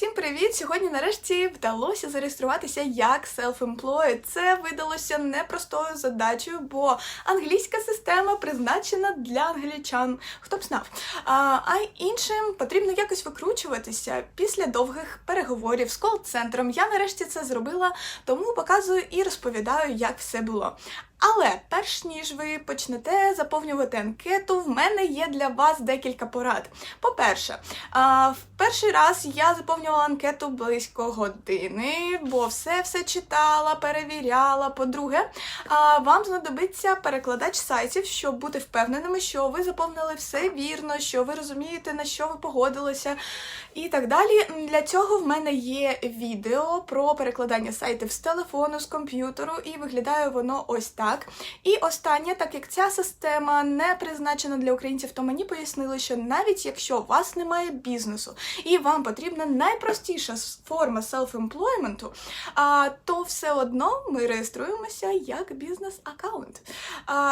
Всім привіт! Сьогодні нарешті вдалося зареєструватися як self-employed. Це видалося непростою задачею, бо англійська система призначена для англічан. Хто б знав. А, а іншим потрібно якось викручуватися після довгих переговорів з кол-центром. Я нарешті це зробила, тому показую і розповідаю, як все було. Але перш ніж ви почнете заповнювати анкету, в мене є для вас декілька порад. По-перше, в перший раз я заповнювала анкету близько години, бо все все читала, перевіряла. По-друге, вам знадобиться перекладач сайтів, щоб бути впевненими, що ви заповнили все вірно, що ви розумієте, на що ви погодилися, і так далі. Для цього в мене є відео про перекладання сайтів з телефону, з комп'ютеру, і виглядає воно ось так. І останнє, так як ця система не призначена для українців, то мені пояснили, що навіть якщо у вас немає бізнесу і вам потрібна найпростіша с- форма селф-емплойменту, то все одно ми реєструємося як бізнес-аккаунт.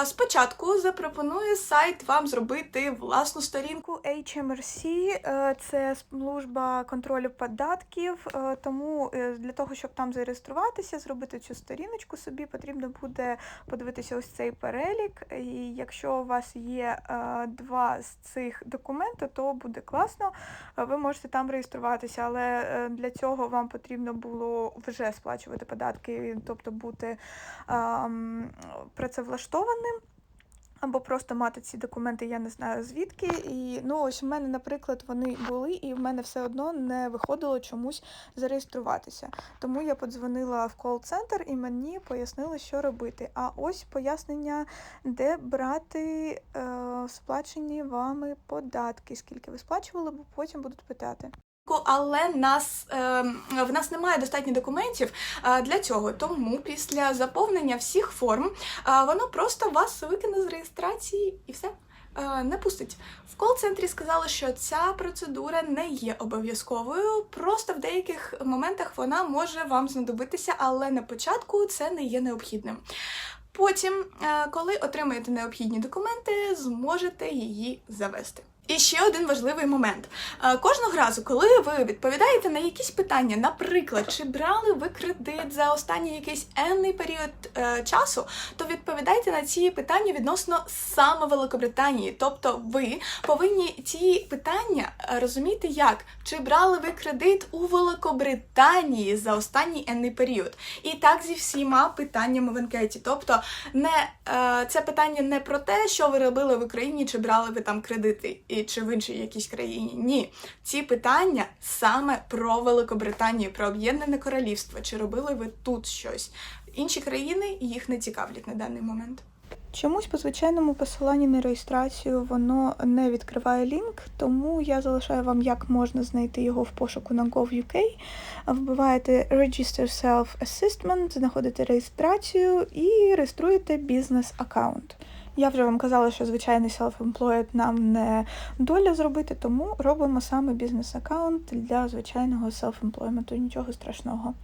Спочатку запропоную сайт вам зробити власну сторінку HMRC, е, це служба контролю податків. е, Тому е, для того, щоб там зареєструватися, зробити цю сторіночку собі, потрібно буде подивитися ось цей перелік. І якщо у вас є два з цих документів, то буде класно. Ви можете там реєструватися, але е, для цього вам потрібно було вже сплачувати податки, тобто бути працевлаштованим. Або просто мати ці документи, я не знаю звідки. І ну ось у мене, наприклад, вони були, і в мене все одно не виходило чомусь зареєструватися. Тому я подзвонила в кол-центр і мені пояснили, що робити. А ось пояснення, де брати е, сплачені вами податки, скільки ви сплачували, бо потім будуть питати. Але нас е, в нас немає достатньо документів для цього. Тому після заповнення всіх форм воно просто вас викине з реєстрації і все. е, Не пустить в кол-центрі. Сказали, що ця процедура не є обов'язковою. Просто в деяких моментах вона може вам знадобитися, але на початку це не є необхідним. Потім, е, коли отримаєте необхідні документи, зможете її завести. І ще один важливий момент. Е, Кожного разу, коли ви відповідаєте на якісь питання, наприклад, чи брали ви кредит за останній якийсь енний період е, часу, то відповідайте на ці питання відносно саме Великобританії. Тобто ви повинні ці питання е, розуміти як, чи брали ви кредит у Великобританії за останній енний період. І так зі всіма питаннями в анкеті. Тобто, не е, це питання не про те, що ви робили в Україні, чи брали ви там кредити, і чи в іншій якійсь країні. Ні, ці питання саме про Великобританію, про Об'єднане Королівство. Чи робили ви тут щось? Інші країни їх не цікавлять на даний момент. Чомусь по звичайному посиланні на реєстрацію воно не відкриває лінк, тому я залишаю вам, як можна знайти його в пошуку на gov.uk. Вбиваєте Register Self Assessment, знаходите реєстрацію і реєструєте бізнес-аккаунт. Я вже вам казала, що звичайний self-employed нам не доля зробити, тому робимо саме бізнес-аккаунт для звичайного self-employment, нічого страшного.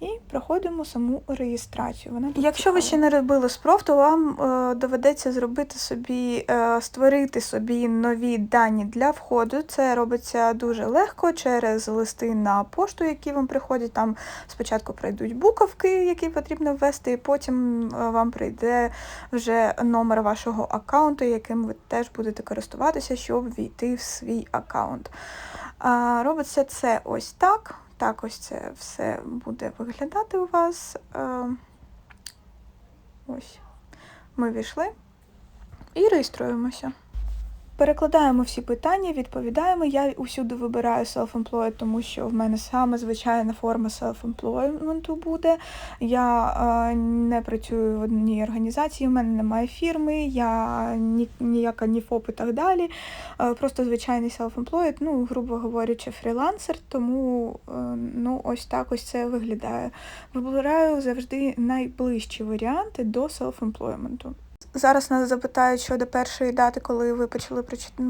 І проходимо саму реєстрацію. Вона Якщо ви ще не робили спров, то вам е, доведеться зробити собі, е, створити собі нові дані для входу. Це робиться дуже легко через листи на пошту, які вам приходять. Там спочатку прийдуть буковки, які потрібно ввести, і потім е, вам прийде вже номер вашого аккаунту, яким ви теж будете користуватися, щоб війти в свій аккаунт. Робиться це ось так. Так, ось це все буде виглядати у вас. Е, Ось. Ми війшли і реєструємося. Перекладаємо всі питання, відповідаємо. Я усюди вибираю self-employed, тому що в мене саме звичайна форма self-employment буде. Я е, не працюю в одній організації, в мене немає фірми, я ні, ніяка ні ФОП і так далі. Е, просто звичайний self-employed, ну, грубо говорячи, фрілансер, тому е, ну, ось так ось це виглядає. Вибираю завжди найближчі варіанти до self-employment. Зараз нас запитають щодо першої дати, коли ви почали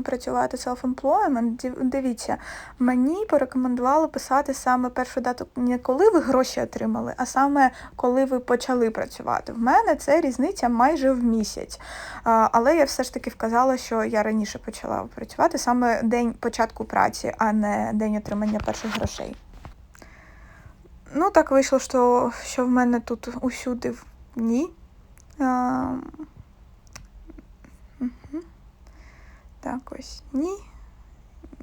працювати self-employment. Дивіться, мені порекомендували писати саме першу дату не коли ви гроші отримали, а саме коли ви почали працювати. В мене це різниця майже в місяць. Але я все ж таки вказала, що я раніше почала працювати саме день початку праці, а не день отримання перших грошей. Ну, так вийшло, що, що в мене тут усюди ні. А, мгм. Так, ось ні.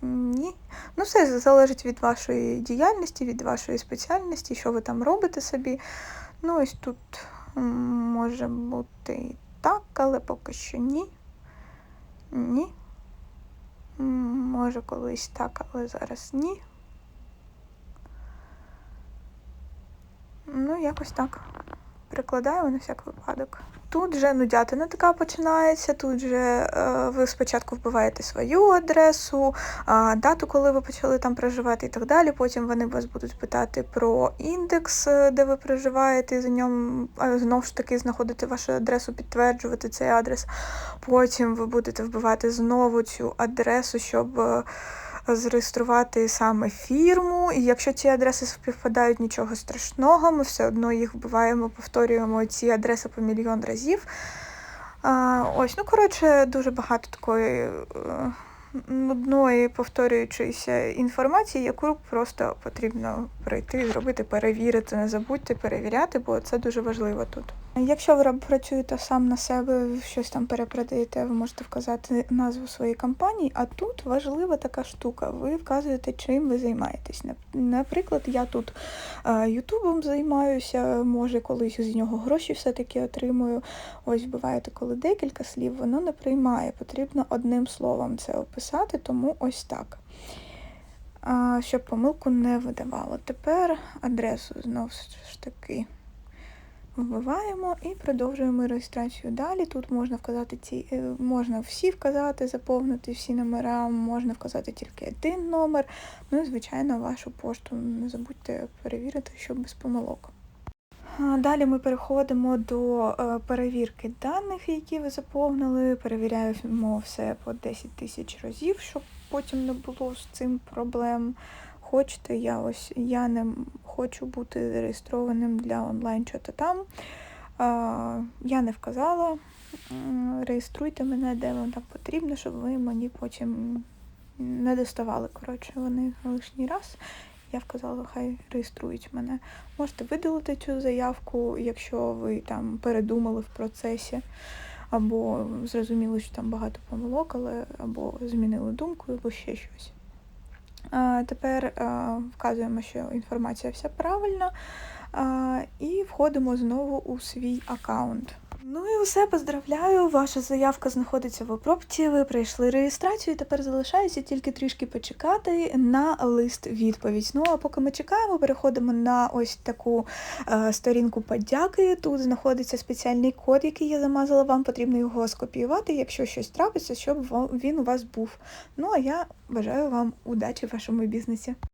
Ні. Ну, все залежить від вашої діяльності, від вашої спеціальності, що ви там робите собі. Ну, ось тут може бути і так, але поки що ні. Ні. Може колись так, але зараз ні. Ну, якось так. Прикладаю на всяк випадок. Тут вже нудятина така починається. Тут же е, ви спочатку вбиваєте свою адресу, а, дату, коли ви почали там проживати і так далі. Потім вони вас будуть питати про індекс, е, де ви проживаєте, і за ньому знову ж таки знаходити вашу адресу, підтверджувати цей адрес. Потім ви будете вбивати знову цю адресу, щоб. е, Зареєструвати саме фірму, і якщо ці адреси співпадають, нічого страшного, ми все одно їх вбиваємо, повторюємо ці адреси по мільйон разів. Ось, ну коротше, дуже багато такої е, нудної повторюючоїся інформації, яку просто потрібно пройти, зробити, перевірити. Не забудьте перевіряти, бо це дуже важливо тут. Якщо ви працюєте сам на себе, щось там перепродаєте, ви можете вказати назву своєї компанії, а тут важлива така штука. Ви вказуєте, чим ви займаєтесь. Наприклад, я тут Ютубом займаюся, може колись з нього гроші все-таки отримую. Ось буваєте, коли декілька слів, воно не приймає. Потрібно одним словом це описати, тому ось так. Щоб помилку не видавало. Тепер адресу знову ж таки вбиваємо і продовжуємо реєстрацію далі. Тут можна вказати ці, е, можна всі вказати, заповнити всі номера, можна вказати тільки один номер. Ну і, звичайно, вашу пошту не забудьте перевірити, щоб без помилок. Далі ми переходимо до е, перевірки даних, які ви заповнили. Перевіряємо все по 10 тисяч разів, щоб потім не було з цим проблем. Хочете, я ось я не хочу бути зареєстрованим для онлайн чата там. Я не вказала. Реєструйте мене, де вам так потрібно, щоб ви мені потім не доставали. Коротше, вони лишній раз. Я вказала, хай реєструють мене. Можете видалити цю заявку, якщо ви там передумали в процесі, або зрозуміли, що там багато помилок, але або змінили думку, або ще щось. Тепер вказуємо, що інформація вся правильна, і входимо знову у свій аккаунт. Ну і усе, поздравляю, ваша заявка знаходиться в обробці, ви пройшли реєстрацію, тепер залишається тільки трішки почекати на лист відповідь. Ну а поки ми чекаємо, переходимо на ось таку е, сторінку подяки. Тут знаходиться спеціальний код, який я замазала. Вам потрібно його скопіювати, якщо щось трапиться, щоб він у вас був. Ну а я бажаю вам удачі в вашому бізнесі.